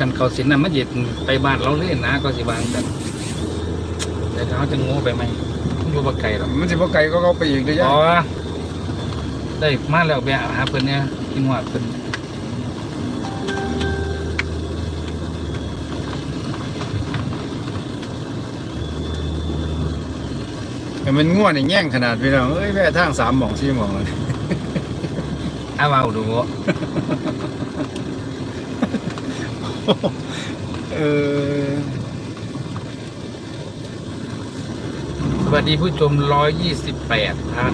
กันเขาสินน่ะมันเย็ดไปบ้านเราเล่นนะก็สิบางกันแต่ถ้าเขาจะโง่ไปไหมมันอยู่บ่ไกลหรอกมันสิบ่ไกลก็เขาไปอีกเด้ออ๋ยะอได้มาแล้วแบะหาเพิ่นเนี่ยกินหัวเพิ่นแต่มันง่วนนี่แย่งขนาดพี่น้องเอ้ยแว่ทางสามหม่องสี่หม่องเลยเอาเอาดู เออสวัสดีผู้ชมร้อยยี่สิบแปดท่าน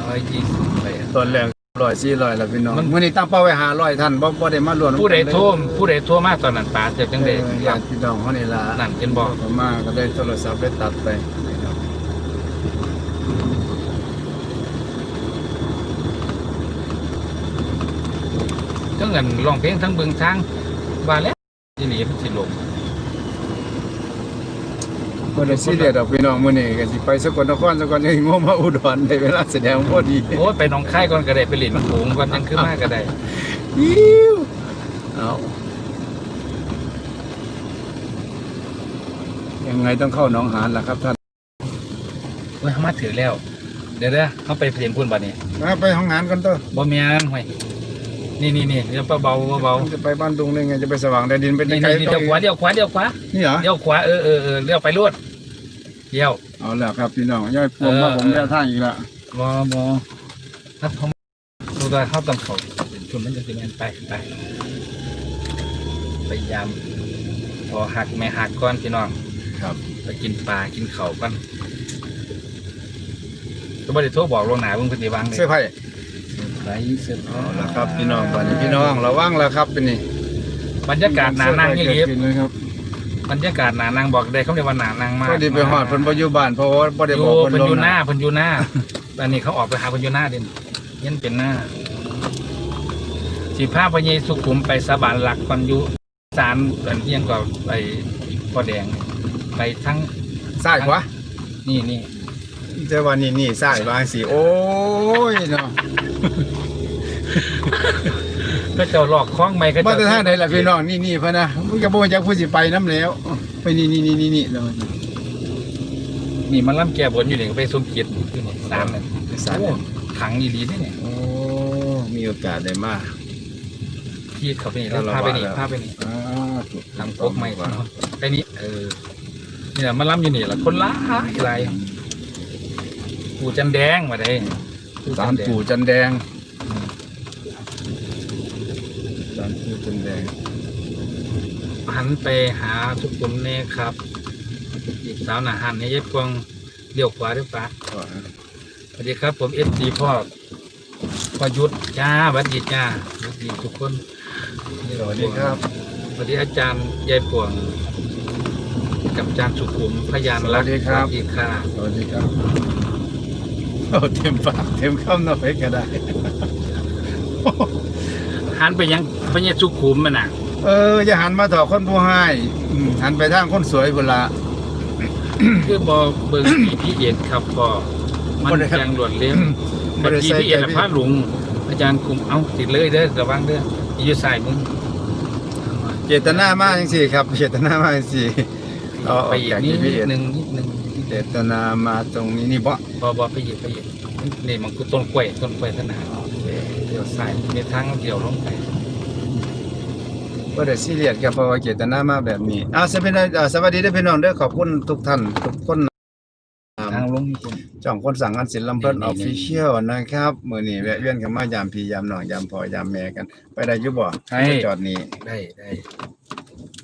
ร้อยยี่สิบแปดตอนแรกร้อยสี่ร้อยแล้วพี่น้องมันมื้อนี้ตั้งเป้าไว้500ท่านบ่บ่ได้มารวมผู้ใดโทรผู้ใดโทรมาตอนนั้นปาเจ็บจังเอไดอญาติพี่น้องเฮานี่ล่ะนั่นเป็นบอกก็มาก็ได้โทรศัพท์ได้ตัดไปนะครับ ทั้งเงินร้องเพลงทั้งเบิงทางว่าแล้วที่นี่มันสิลงบ่ได้ซีเรียสดอกพี่น้องมื้อนี้ก็สิไปสกลนครสกลยังงมมาอุดรได้เวลาแสดงพอดีโอ้ยไปหนองคายก่อนก็ได้ไปเล่นโขงก่อนยังขึ้นมาก็ได้อิ้วเอายังไงต้องเข้าหนองหานล่ะครับท่านเว้ยเขามาถือแล้ว เดี๋ยวเด้อเขาไปเพลงพุ่นบัดนี้ไปห้องหานกันเต้อบ่แม่นห่วย นี่นี่นี่เดี๋ยวเบาๆเบาจะไปบ้านดุงได้ไงจะไปสว่างแดนดินไปๆที่นี่ไกลนี่เดี๋ยวขวาเดี๋ยวขวาเดี๋ยวขวานี่เหรอเดี๋ยวขวาเออเออเออเลี้ยวไปรวดเดี๋ยว เอาแล้วครับพี่น้องย่อยพวงมาเออผมแย่ทางอีกแล้วบอบอถ้าเขาดูได้เขาต้องเขาชวนมันจะสิแม่นไปไปพยายามพอหักแม่หักก้อนพี่น้องครับไปกินปลากินเข่าวกันก็ไม่ได้โทรบอกลวงหนาเพิ่งปฏิวังเลยเสื้อผ้าไปเสื้อผ้าเอาละครับพี่น้องบ้านนี้พี่น้องระวังแล้วครับเป็นนี่บรรยากาศหนานั่งนี่เกิเลีดขึ้นเลยครับบรรยากาศหนานั่งบอกได้เขาเรียกว่าหนานั่งมากพอดีไปหอดเพิ่นบ่อยู่บ้านเพราะว่าบ่ได้อบอยู่กเพิ่เพิ่นนอยู่ลงหน้าเพิ่นอยู่หน้าตอนนี้เขาออกไปหาเพิ่นอยู่หน้าเด่นยันเป็นหน้าสิพาพระเยสุขุมไปสาบานหลักก่อนอยู่ศาลอันเที่ยงก็ไปพ่อแดง ไปทั้งซ้ายขวานี่นี่แต่ว่านี่นี่ซ้ายบางสิโอ้ยเนาะ ก็เจ้าหลอกคล้องไม่ก็มาเจ้าแต่ทางไหนล่ะพี่น้องนี่นี่เพิ่นนะมึงก็บ่รู้จักผู้สิไปนํแล้ว ไปนี่นี่นี่นี่นี่แล้วนี่มันล่ำแก่บนอยู่นี่ก็ไปสมเกียรติอยู่นี่ศาลนั่นสารโอ้ขังดีๆนี่เนี่ยโอ้มีโอกาสได้มาที่เขาไปนี่แล้วพาไปนี่พาไปนี่อ่าถูกทำโก๊กไม่ก่อนเนาะไปนี่เออนี่แหละมันล่ำอยู่นี่แหละคนร้ายอะไรปู่จันแดงมาได้ปู่ สาจัรนแดงปู่จันแดงสารปู่จันแดง หันไปหาทุกคนเนี่ยครับ อีกสาวหนาหันเนี่ยยายพวงเลี้ยวขวาเลี้ยวขวาสวัสดีครับ ผมเอสดีพ่อพ่อยุทธจ้าสวัสดีจ้าสวัสดีทุกคนสวัสดีครับสวัสดีอาจารย์ยายพวงกับอาจารย์สุขุมพยานรักสวัสดีครับสวัสดีค่ะส วัสดีครับโอ้เต็มปากเต็มคำเนาะไปก็ได้ หันไปยังพญาสุขุมมันน่ะ เอออย่าหันมาถอคนผู้ให้อืมหันไปทางคนสวยพุ่นละ คือบอเบิ่งพีพีเอ็ดครับพอมันบ่ได้ครับ ยังรวดเร็วบ่แต่ได้พีใส่พีเอ็ดใจพี่พระหลุงอาจารย์คุมเอ้าติดเลยเด้อระวังเด้ออยู่สายมึงเจตนามาจังซี่ครับ เจตนามาจังซี่เอาอไปอกอีกจากนิดที่พี่เอ็ดนึงนิดนึงเจตนามาตรงนี้นี่บ่บอบอไปอีกไปอีกนี่มันคือต้นกล้วยต้นกล้วยขนาดเดี๋ยวใสายมีทางเดี่ยวลงไปบ่ได้ซีเรียสครับเพราะว่าเจตนามาแบบนี้อ้าวสวัสดีสวัสดีเด้อพี่น้องด้อขอบคุณทุกท่านทุกคนทางลงจ่องคนสั่งงานศิลป์ลำเพิ่นออฟฟิเชียลนะครับมือนี้แวะเวียนกันมายามพี่ยามหน้องยามพ่อยามแม่กัน ไปได้ยู่บ่ให้จอดนี่ได้ได้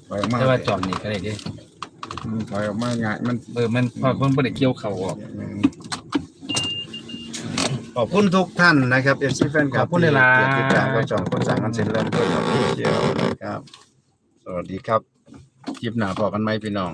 ถอยออกมาแต่ว่าจอดนี่ก็ได้ด้ อืมถอยออกมาง่ายมันเออมันพอเพิ่นบ่ได้เกี่ยวเข่าออก ขอบคุณทุกท่านนะครับ FC แฟนคลับขอบคุณหลายๆที่ติดตามก็จ่องคนสั่งงานศิลป์ลำเพิ่นออฟฟิเชียลนะครับ สวัสดีครับคลิปหน้าพอกันไหมพี่น้อง